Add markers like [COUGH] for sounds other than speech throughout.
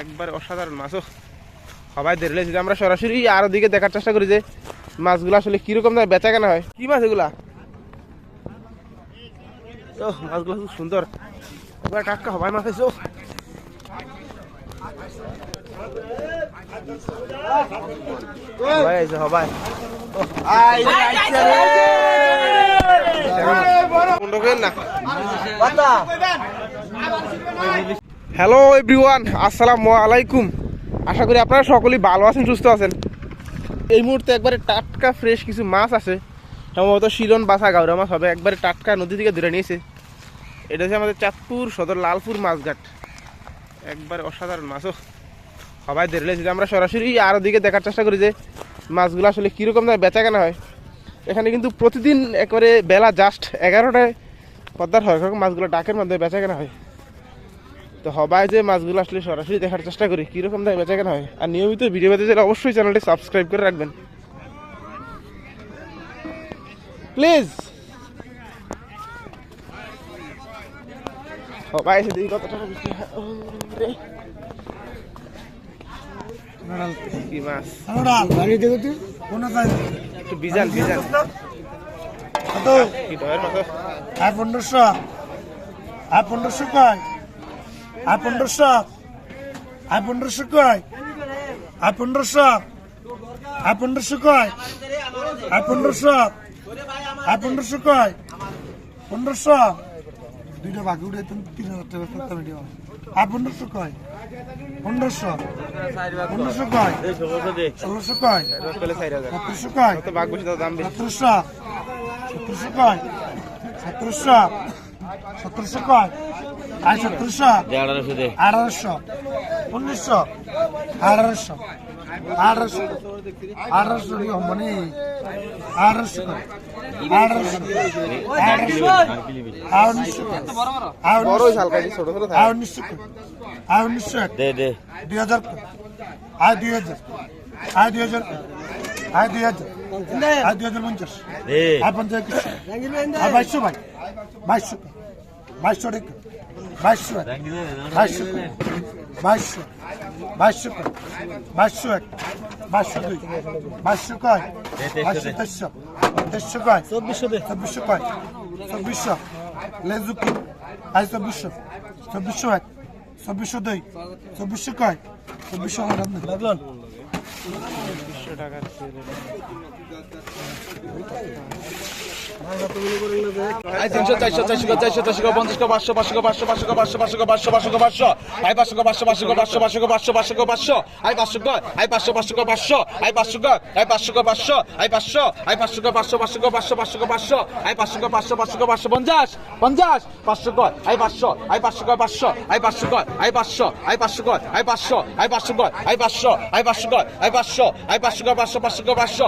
একবার অসাধারণ মাছ সবাই দেখলে যদি আমরা সরাসরি আর দিকে দেখার চেষ্টা করি যে মাছগুলো আসলে কীরকম দামে বেচা কেনা হয়। কি মাছ এগুলা? ও, মাছগুলো খুব সুন্দর। একবার টাটকা হবাই মাছ হ্যালো এভরিওয়ান, আসসালামু আলাইকুম। আশা করি আপনারা সকলেই ভালো আছেন, সুস্থ আছেন। এই মুহূর্তে একবারে টাটকা ফ্রেশ কিছু মাছ আছে। সম্ভবত শিলন বাসা গাউরা মাছ হবে। একবারে টাটকা নদী থেকে ধরে নিয়েছে। এটা হচ্ছে আমাদের চাঁদপুর সদর লালপুর মাছঘাট একবারে অসাধারণ মাছও সবাই ধরলে যদি আমরা সরাসরি আর দিকে দেখার চেষ্টা করি যে মাছগুলো আসলে কীরকম দামে বেচা কেনা হয়। এখানে কিন্তু প্রতিদিন একবারে বেলা জাস্ট এগারোটায় পদ্মার হয় মাছগুলো ডাকের মধ্যে বেচা কেনা হয়। তো সবাই যে মাছগুলো আসলে সরাসরি দেখার চেষ্টা করি, কীরকম দামে বেচা কেনা হয় আর নিয়মিত ভিডিও পেতে চাইলে অবশ্যই চ্যানেলটি সাবস্ক্রাইব করে রাখবেন। প্লিজ সবাই এসে দেখি কত টাকা বিক্রি হয় ও রে। কি মাছ একটু বিজান বিজান কি ডয়ের মাছ আর পনেরোশো? আর পনেরোশো কয়? আর পনেরোশো? আর পনেরোশো কয়? আর পনেরোশো? আর পনেরোশো কয়? আর পনেরোশো? আর পনেরোশো কয়? পনেরোশো? দুইটা বাকি উঠে তিন হাজার টাকা সত্তর আর পনেরোশো কয়? পনেরোশো। পনেরোশো কয়? ষোলোশো কয়? সতেরোশো কয়? সতেরোশো। সতেরোশো কয়? সতেরোশো। সতেরোশো কয়? আর সতেরোশো? আঠারোশো উনিশশো আঠারোশো আঠারোশো আঠারোশো মানে আঠারোশো আঠারোশো আঠারোশো এক। দুই হাজার আর দুই হাজার। আর দুই হাজার। আর দুই হাজার। আর দুই হাজার পঞ্চাশ। আর পঞ্চাশ আর বাইশশো ভাই। বাইশশো বাইশশো টাকা বাইশশো। বাইশশো। বাইশশো। বাইশশো কয়? বাইশশো এক। বাইশশো দুই। বাইশশো কয়? বাইশশো তেইশশো তেইশশো কয়? চব্বিশশো চব্বিশশো কয়? চব্বিশশো। লেজুকি আই চব্বিশশো। চব্বিশশো এক। চব্বিশশো দুই। চব্বিশশো কয়? চব্বিশশো লাগলেন আই তিনশো চারশো চারশো চারশো চারশো পঞ্চাশ পাঁচশো পাঁচশো পাঁচশো পাঁচশো পাঁচশো পাঁচশো পাঁচশো পাঁচশো পাঁচশো আই পাঁচশো পাঁচশো পাঁচশো পাঁচশো পাঁচশো পাঁচশো পাঁচশো পাঁচশো আই পাঁচশো আই পাঁচশো পাঁচশো পাঁচশো আই পাঁচশো আই পাঁচশো পাঁচশো আই পাঁচশো আই পাঁচশো পাঁচশো পাঁচশো পাঁচশো পাঁচশো পাঁচশো আই পাঁচশো পাঁচশো পাঁচশো পাঁচশো পঞ্চাশ পঞ্চাশ পাঁচশো কয় আই পাঁচশো আই পাঁচশো কয় পাঁচশো আই পাঁচশো কয় আই পাঁচশো আই পাঁচশো কয় আই পাঁচশো আই পাঁচশো কয় আই পাঁচশো আই পাঁচশো কয় আই পাঁচশো আই পাঁচশো পাঁচশো পাঁচশো পাঁচশো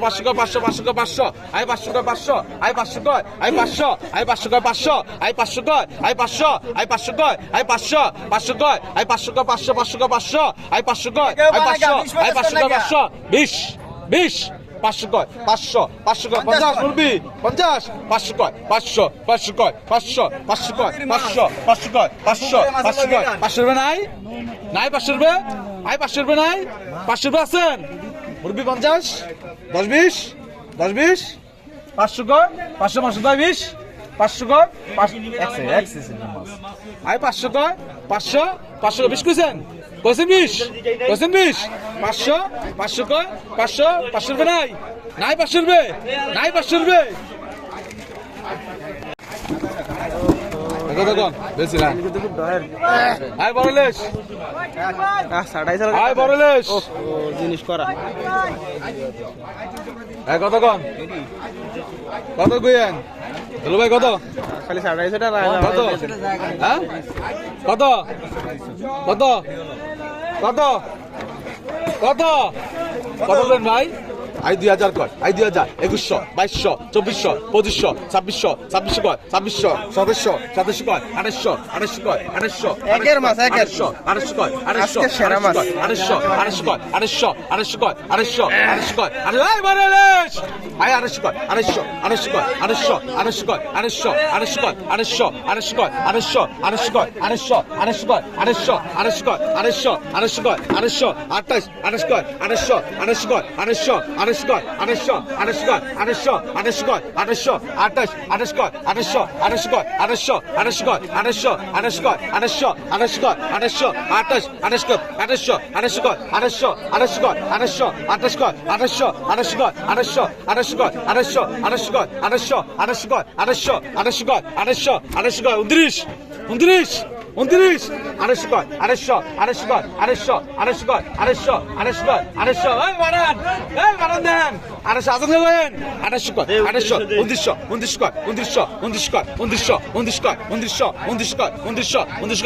পাঁচশো পাঁচশো পাঁচশো কয় পাঁচশো আই পাঁচশো কয় পাঁচশো আই পাঁচশো কয় আই পাঁচশো আই পাঁচশো কয় পাঁচশো আই পাঁচশো কয় আই পাঁচশো আই পাঁচশো কয় আই পাঁচশো পাঁচশো কয় আই পাঁচশো কয় পাঁচশো পাঁচশো কয় পাঁচশো আই পাঁচশো কয় আই পাঁচশো আই পাঁচশো কয় পাঁচশো বিশ বিশ পাঁচশো কয় পাঁচশো পাঁচশো কয় পঞ্চাশ মুরবি পঞ্চাশ পাঁচশো কয় পাঁচশো পাঁচশো কয় পাঁচশো পাঁচশো কয় পাঁচশো পাঁচশো কয় পাঁচশো পাঁচশো কয় পাঁচশো রুপে নাই নাই পাঁচশো রুপে আই পাঁচশো রুপে নাই পাঁচশো রুপে আছেন মুরবি পঞ্চাশ দশ বিশ দশ বিশ? পাঁচশো কয় পাঁচশো পাঁচশো দশ বিশ পাঁচশো পাঁচশো আই পাঁচশো কয় পাঁচশো পাঁচশো বিশ কইছেন? কইছেন বিশ? কইছেন বিশ? পাঁচশো পাঁচশো কয় পাঁচশো পাঁচশো রুপে নাই? নাই পাঁচশো রুপে? নাই পাঁচশো রুপে? জিনিস করা। আয় কত কম? কত কইয়েন? হ্যালো ভাই কত? খালি সাড়াই সেটা কত? হ্যাঁ? কত? কত? কত? কত? কত দেন ভাই? আই দুই হাজার কয় আই দুই হাজার একুশশো বাইশশো চব্বিশশো পঁচিশশো ছাব্বিশশো ছাব্বিশশো কয় ছাব্বিশশো সাতাশশো সাতাশশো কয় আঠাশশো আঠাশশো কয় আঠাশশো একের একের। আঠাশশো আঠাশশো কয় আঠাশশো সেরা মাছ। আড়াইশো আড়াইশো কয় আড়াইশো আড়াইশো কয় আড়াইশো আড়াইশো কয় আই আড়াইশো কয় আড়াইশো আড়াইশো কয় আড়াইশো আড়াইশো কয় আড়াইশো আড়াইশো কয় আড়াইশো আড়াইশো কয় আড়াইশো আড়াইশো কয় আড়াইশো আড়াইশো কয় আড়াইশো আড়াইশো কয় আড়াইশো আড়াইশো কয় আড়াইশো আঠাইশ আড়াইশো কয় আড়াইশো আড়াইশো কয় আড়াইশো আড়াইশো আড়াইশো কয় আড়াইশো আড়াইশো কয় আড়াইশো আঠাইশ আড়াইশো কয় আড়াইশো আড়াইশো কয় আড়াইশো আড়াইশো কয় আড়াইশো আঠাইশ কয় আড়াইশো আড়াইশো কয় আড়াইশো আড়াইশো কয় আড়াইশো আড়াইশো কয় আড়াইশো আড়াইশো কয় আড়াইশো আড়াইশো কয় আড়াইশো আড়াইশো কয় উনত্রিশ উনত্রিশ উনত্রিশ। আড়াইশো কয় আড়াইশো আড়াইশো কয় আড়াইশো আড়াইশো কয় আড়াইশো আড়াইশো কয় আড়াইশো দেন। আড়াইশো আজাদ হবেন আড়াইশো কয় আড়াইশো উনত্রিশশো উনত্রিশ কয় উনত্রিশশো উনত্রিশ কয় উনত্রিশশো উনত্রিশ কয় উনত্রিশশো উনত্রিশ কয় উনত্রিশশো উনত্রিশ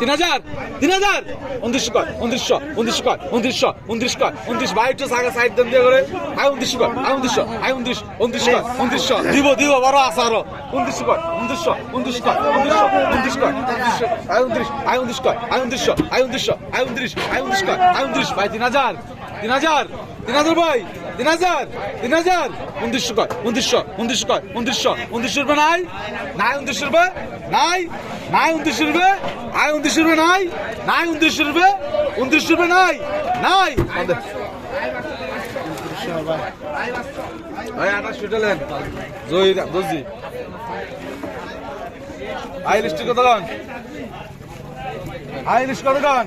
তিন হাজার তিন হাজার উনত্রিশ কয় উনত্রিশশো উনত্রিশ কয় উনত্রিশশো উনত্রিশ কয় উনত্রিশ সাগা সাইড দেন দিয়ে করে আই উনত্রিশ কয় আই উনত্রিশশো আই উনত্রিশ উনত্রিশ কয় উনত্রিশশো দিব দিব বড় আছে আরও উনত্রিশ কয় কয় উনত্রিশশো উনত্রিশ কয় উনত্রিশশো আই উনত্রিশ আই উনত্রিশ কয় আই উনত্রিশশো আই উনত্রিশশো আই উনত্রিশ আই উনত্রিশ কয় আই উনত্রিশ ভাই তিন হাজার তিন হাজার তিন হাজার ভাই তিন হাজার তিন হাজার উনত্রিশশো কয়, উনত্রিশশো উনত্রিশশো কয়, উনত্রিশশো উনত্রিশ রুপে নাই? নাই উনত্রিশ রুপে? নাই? নাই উনত্রিশ রুপে? আই উনত্রিশ রুপে নাই? নাই উনত্রিশ রুপে? উনত্রিশ রুপে নাই? নাই? ভাই, আটা শুটালেন জয় দর্জি আই লিস্ট কত গান আই লিস্ট কত গান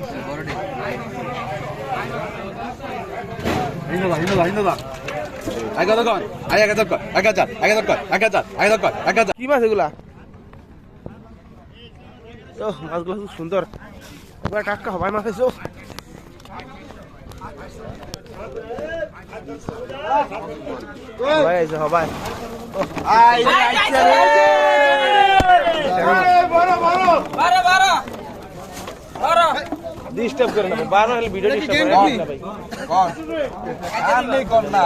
হিন্দুদা হিন্দুদা হিন্দুদা। আগে তো কর আগে আগে তো কর আগে যা আগে তো কর আগে যা আগে তো কর আগে যা কি মাছ এগুলা? ও মাছগুলো খুব সুন্দর। একবার টাটকা হবাই মাছ এসো হবাই এসে হবাই বারো বারো বারো বারো। বারো। ডিস্টার্ব করে না বারো হলে ভিডিও ডিস্টার্ব করে না ভাই আর নেই কর না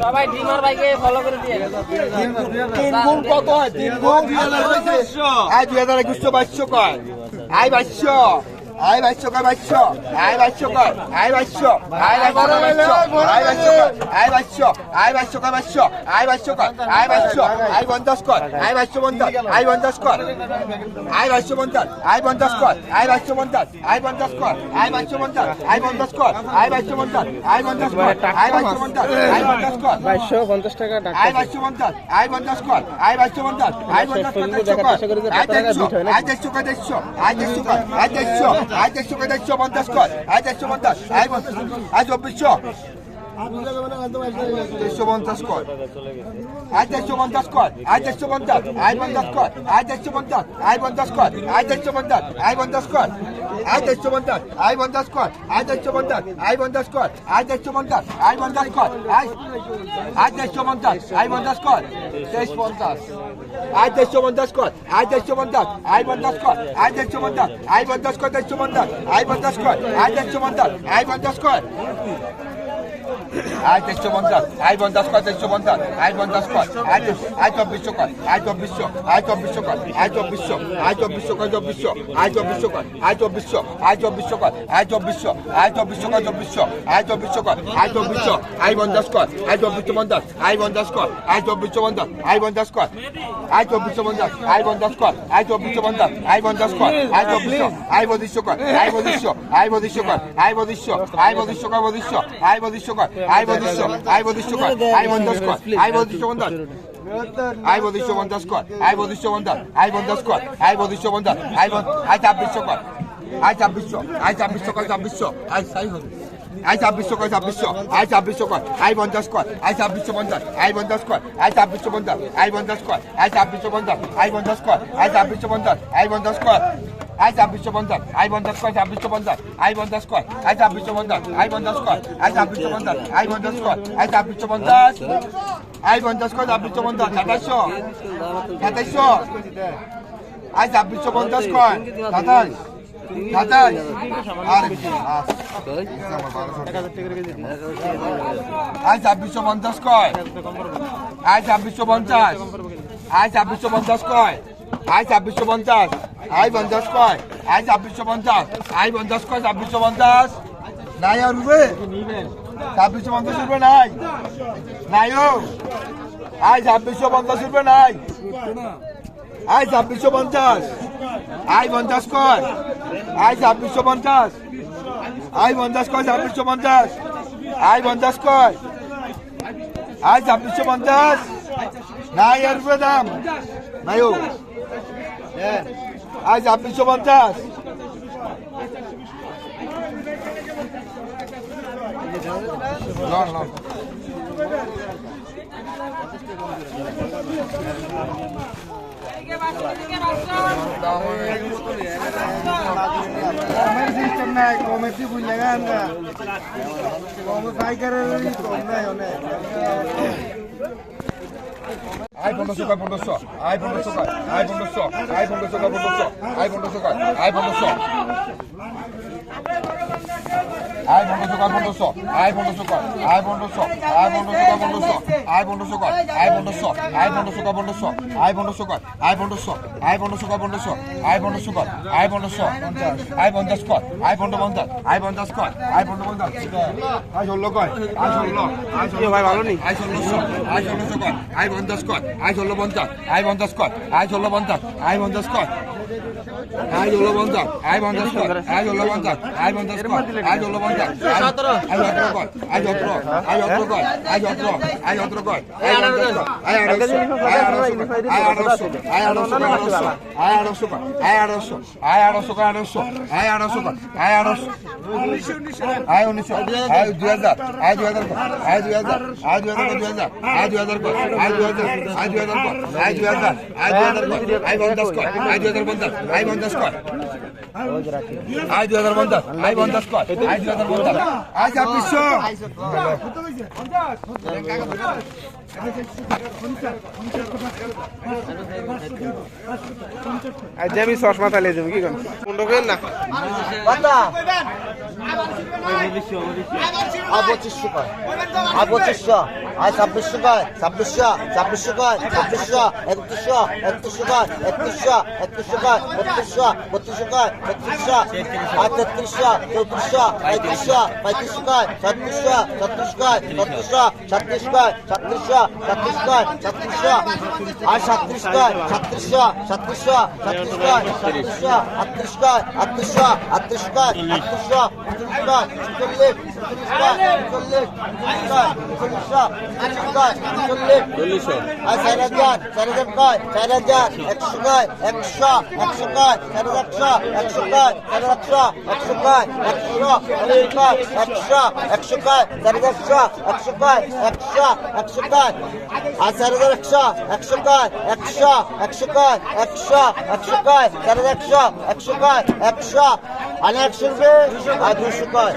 সবাই ডিমার বাইকে ফলো করে দিয়ে তিন গুণ কত হয় তিন গুণ আয় দুই হাজার একুশশো বাইশশো কয় আই বাইশশো আয় বাইশশো কয় বাইশশো আয় বাইশশো কয় আয় বাইশশো আয় বাইশশো আয় বাইশশো আয় বাইশশো কয় বাইশশো আয় বাইশশো কয় আয় বাইশশো আয় পঞ্চাশ কয় আয় বাইশশো পঞ্চাশ আয় পঞ্চাশ কয় আয় বাইশশো পঞ্চাশ আয় পঞ্চাশ কয় আয় বাইশশো পঞ্চাশ আয় পঞ্চাশ কয় আয় বাইশশো পঞ্চাশ আয় পঞ্চাশ কয় আয় বাইশশো পঞ্চাশ আয় পঞ্চাশ কয় আয় বাইশশো পঞ্চাশ আয় পঞ্চাশ কয় বাইশশো পঞ্চাশ টাকা আয় বাইশশো পঞ্চাশ আয় পঞ্চাশ কর আয় বাইশশো পঞ্চাশ আয় পঞ্চাশ কর কর আয় দেড়শো আয় দেড়শো কর আয় দেড়শো কর আয় দেড়শো আজ একশো কয় একশো পঞ্চাশ কয় আজ একশো পঞ্চাশ আজ পঞ্চাশ আজ চব্বিশশো একশো পঞ্চাশ কয় আজ একশো পঞ্চাশ কয় আজ একশো পঞ্চাশ আয় পঞ্চাশ কয় আজ একশো পঞ্চাশ আয় পঞ্চাশ কয় আজ একশো পঞ্চাশ আয় পঞ্চাশ কয় আয় একশো পঞ্চাশ আয় পঞ্চাশ কর আয় একশো পঞ্চাশ আয় পঞ্চাশ কর আয় একশো পঞ্চাশ আয় পঞ্চাশ কর আয় আয় একশো পঞ্চাশ আয় পঞ্চাশ কর তেইশ পঞ্চাশ আয় দেড়শো পঞ্চাশ কর আয় দেড়শো পঞ্চাশ আয় পঞ্চাশ কর আয় দেড়শো পঞ্চাশ আয় পঞ্চাশ কর, দেড়শো পঞ্চাশ আয় পঞ্চাশ কর আয় দেড়শো পঞ্চাশ আয় পঞ্চাশ কর। আয় দেড়শো পঞ্চাশ আয় পঞ্চাশ কর দেড়শো পঞ্চাশ আয় পঞ্চাশ কর আয় আয় চব্বিশশো কর আয় চব্বিশশো আয় চব্বিশশো কর আয় চব্বিশশো আয় চব্বিশশো কর চব্বিশশো আয় চব্বিশশো কর আয় চব্বিশশো আয় চব্বিশশো কর আয় চব্বিশশো আয় চব্বিশশো কর চব্বিশশো আয় চব্বিশশো কর আয় চব্বিশশো আয় পঞ্চাশ কর আয় চব্বিশশো পঞ্চাশ আয় পঞ্চাশ কর আয় চব্বিশশো পঞ্চাশ আয় পঞ্চাশ কর আয় চব্বিশশো পঞ্চাশ আয় পঞ্চাশ কর আয় চব্বিশশো পঞ্চাশ আয় পঞ্চাশ কর আয় চব্বিশশো আয় বদিশশো কর আয় বদিশশো আয় বদিশশো কর আয় বদিশশো আয় বদিশশো কর বদিশশো আয় বদিশশো কর আই বদিশ আই বদিশ কর, আই বন্দাস কর, আই বদিশ বন্দাস আই বদিশ বন্দাস কর, আই বদিশ বন্দাস আই বন্দাস কর, আই বদিশ বন্দাস আই আই চাব্বিশ কর। আই চাব্বিশ আই চাব্বিশ কর চাব্বিশ আই সাই হবে আই ছাব্বিশশো কয় ছাব্বিশশো আই ছাব্বিশশো কয় আই পঞ্চাশ কয় আই ছাব্বিশশো পঞ্চাশ আই পঞ্চাশ কয় আই ছাব্বিশশো পঞ্চাশ আই পঞ্চাশ কয় আই ছাব্বিশশো পঞ্চাশ আই পঞ্চাশ কয় আই ছাব্বিশশো পঞ্চাশ আই পঞ্চাশ কয় আই ছাব্বিশশো পঞ্চাশ আই পঞ্চাশ কয় ছাব্বিশশো পঞ্চাশ আই পঞ্চাশ কয় আই ছাব্বিশশো পঞ্চাশ আই পঞ্চাশ কয় আই ছাব্বিশশো পঞ্চাশ আই পঞ্চাশ কয় আই ছাব্বিশশো পঞ্চাশ আই পঞ্চাশ কয় ছাব্বিশশো পঞ্চাশ সাতাইশশো সাতাইশশো আই ছাব্বিশশো পঞ্চাশ কয় সাতাইশ আয় ছাব্বিশশো পঞ্চাশ কয়। আয় ছাব্বিশশো পঞ্চাশ। আয় ছাব্বিশশো পঞ্চাশ কয়। আয় ছাব্বিশশো পঞ্চাশ। আয় পঞ্চাশ কয়। আয় ছাব্বিশশো পঞ্চাশ। আয় পঞ্চাশ কয়, ছাব্বিশশো পঞ্চাশ। নাই আর উঠবে? ছাব্বিশশো পঞ্চাশ উঠবে নাই? নাই আয় ছাব্বিশশো পঞ্চাশ উঠবে নাই? আয় ছাব্বিশশো পঞ্চাশ। আয় পঞ্চাশ কয়। আয় ছাব্বিশশো পঞ্চাশ। আয় পঞ্চাশ কয় ছাব্বিশশো পঞ্চাশ? আয় পঞ্চাশ কয়? আয় ছাব্বিশশো পঞ্চাশ? নাই আর উপরে দাম। নাই ও আয় ছাব্বিশশো পঞ্চাশ। লন কমের সিস্টেম নাই কমের কি বুঝলে গান কম পাইকারের কম নাই অনেক আই পনেরোশো কয় পনেরোশো আই পনেরোশো কয় আই পনেরোশো আই পনেরোশো কয় পনেরোশো আই পনেরোশো কয় আই পনেরোশো আয় বন্ধুশো কর বন্ধুশো আয় বন্ধুশো কর আয় বন্ধুশো আয় বন্ধুশো কর বন্ধুশো আয় বন্ধুশো কর আয় বন্ধুশো আয় বন্ধুশো কর বন্ধুশো আয় বন্ধুশো কর আয় বন্ধুশো আয় বন্ধুশো কর বন্ধুশো আয় বন্ধুশো কর আয় বন্ধুশো আয় বন্ধুশ কর আয় বন্ধু বন্ধু আয় বন্ধুশ কর আয় বন্ধু বন্ধু আয় ষোলো কয় আয় ষোলো আয় ষোলো ভাই ভালো নেই আয় ষোলোশো আয় ষোলোশো কর আয় বন্ধুশ কর আয় ষোলো বন্ধু আয় বন্ধুশ কর আয় ষোলো বন্ধু আয় বন্ধুশ কর আই ষোলো পঞ্চাশ আই পঞ্চাশ আই ষোলো পঞ্চাশ আই পঞ্চাশ আই ষোলো পঞ্চাশ আই সতেরো কয় আই সতেরো আই সতেরো কয় আই সতেরো আই সতেরো কয় পঞ্চাশ কয় আই আড়াইশো আই আড়াইশো আই আড়াইশো আই আড়াইশো আই আড়াইশো আই আড়াইশো আই আড়াইশো আই আড়াইশো আই উনিশশো আই দুই হাজার আই দুই হাজার আই দুই হাজার আই দুই হাজার দুই হাজার আই দুই হাজার আই দুই হাজার আই দুই হাজার আই দুই হাজার আই দুই হাজার আই পঞ্চাশ কয় আই দুই হাজার পঞ্চাশ, আই পঞ্চাশ কয় আই দুই হাজার পঞ্চাশ, আই পঞ্চাশ কয় আই দুই হাজার পঞ্চাশ। আই ছাব্বিশশো আজ আমি চশমা তালে যাব কি করেন পনেরো করেন না? আর পঁচিশশো কয়। আর পঁচিশশো। আর ছাব্বিশশো কয়। ছাব্বিশশো ছাব্বিশশো কয়। ছাব্বিশশো একত্রিশশো একত্রিশশো কয়। একত্রিশশো একত্রিশশো কয়। বত্রিশশো বত্রিশশো কয়। বত্রিশশো আর তেত্রিশশো চৌত্রিশশো পঁয়ত্রিশশো পঁয়ত্রিশশো কয়। ছত্রিশশো ছত্রিশ কয়। ছত্রিশশো ছত্রিশ কয়। ছত্রিশশো সাতত্রিশশো সাতত্রিশশো আর সাতত্রিশশো সাতত্রিশশো সাতত্রিশশো সাতত্রিশশো সাতত্রিশশো আটত্রিশশো আটত্রিশশো আটত্রিশশো আটত্রিশশো চল্লিশ চল্লিশ চল্লিশ আর চার হাজার চার হাজার কয় চার হাজার একশো কয় একশো একশো কয় চার একশো একশো কয় চার একশো একশো কয় একশো 100, 102, 103, 104, 105, 106, 107, 108, 109, 110, 111, 112, 113, 114, 115, 116, 117, 118, 119, 120, 121, 122, 123, 124,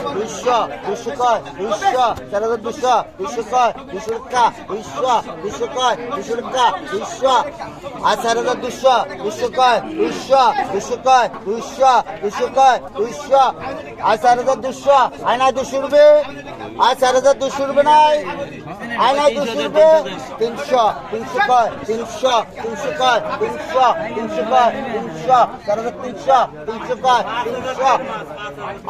125, 126, 127, 128, 129, 130, 131, 132, 133, 134, 135, 136, 137, 138, 139, 140, চার হাজার দুশো আয়না দুশো রুপে আর চার হাজার দুশো রুপে নাই আয়না দুশো রুপে তিনশো তিনশো কয় তিনশো তিনশো কয় তিনশো তিনশো কয় তিনশো চার হাজার তিনশো তিনশো কয় তিনশো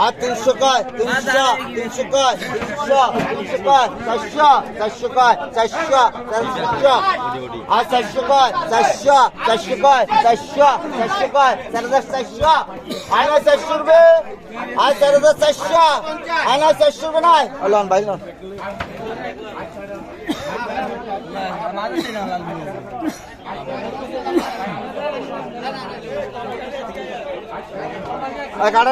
আর তিনশো কয় তিনশো তিনশো কয় তিনশো তিনশো কয় চারশো চারশো কয় চারশো চারশো আর চারশো কয় চারশো চারশো কয় চারশো চারশো কয় চার হাজার চারশো আয়না চারশো রুপে আর চার হাজার চারশো আয়না চারশো নাই লন ভাই লন গাড়া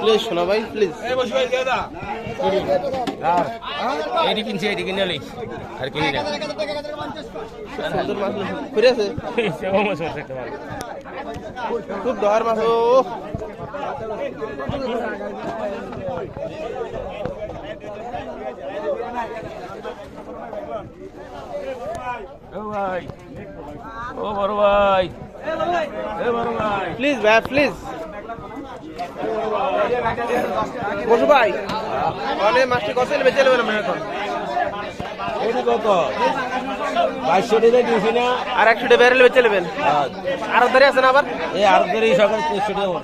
প্লিজ শোনা ভাই প্লিজ এটি কিনছি এটি কিনে লই আর কিনি না। সুন্দর মাছ ফিরে আছে [LAUGHS] মাছ খুব দহার মাছ ও। ও ভাই। ও বড় ভাই। এ বড় ভাই প্লিজ ভাই প্লিজ বসু ভাই। অনেক মাছটি কত নেবে চলবে না এখন। এটি কত? বাইশশো টাকা দিয়েছি না? আর একশো টাকা বেড়ে নেবে চলবেন আর ধরে আছেন আবার? এই আর ধরে সকাল তিনশো টাকা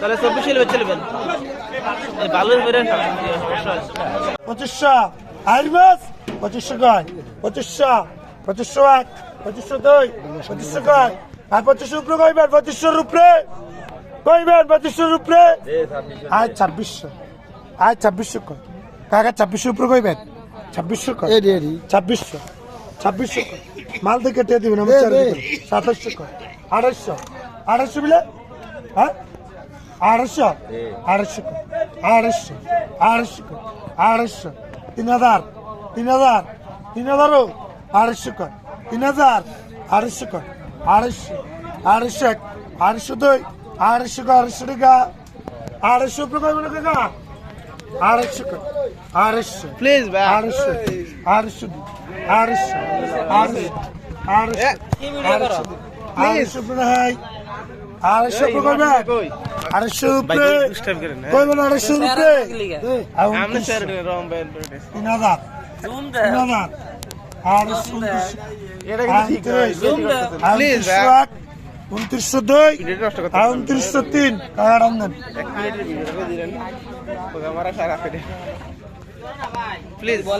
তাহলে চব্বিশ নেবে চলবেন এই ভালো বেড়ে পঁচিশশো। মাছ পঁচিশশো কয়? পঁচিশশো। পঁচিশশো এক? পঁচিশশো দুই? পঁচিশশো কয়? আর পঁচিশশো পঁচিশশোর কইবেন পঁচিশশোর উপরে? আয় ছাব্বিশশো আয় ছাব্বিশশো কয় কাকা ছাব্বিশশো উপরে কইবেন? ছাব্বিশশো কয় ছাব্বিশশো ছাব্বিশশো কয় মাল থেকে কেটে দিবেন আমি সাতাশশো কয় আড়াইশো আড়াইশো বিলে হ্যাঁ? আড়াইশো আড়াইশো কয় আড়াইশো আড়াইশো কয় আড়াইশো তিন হাজার তিন হাজার তিন হাজারও আড়াইশো কয় তিন হাজার আড়াইশো কয় আড়াইশো আড়াইশো এক আড়াইশো দুই আড়াইশো আড়াইশো টাকা আড়াইশো কাকা আড়াইশো আড়াইশো প্লিজ ভাই। আড়াইশো আড়াইশো আড়াইশো আড়াইশো আড়াইশো আড়াইশো দুই আড়াইশো আড়াইশো কই আড়াইশো করেন না কইবেন আড়াইশো উপরে আর আমনে উনত্রিশশো, স্যার রং। বেন তিন হাজার। তিন হাজার। আড়াইশো এটা উনত্রিশশো দুই আর উনত্রিশশো তিন দিলেন আমার সারা প্লিজ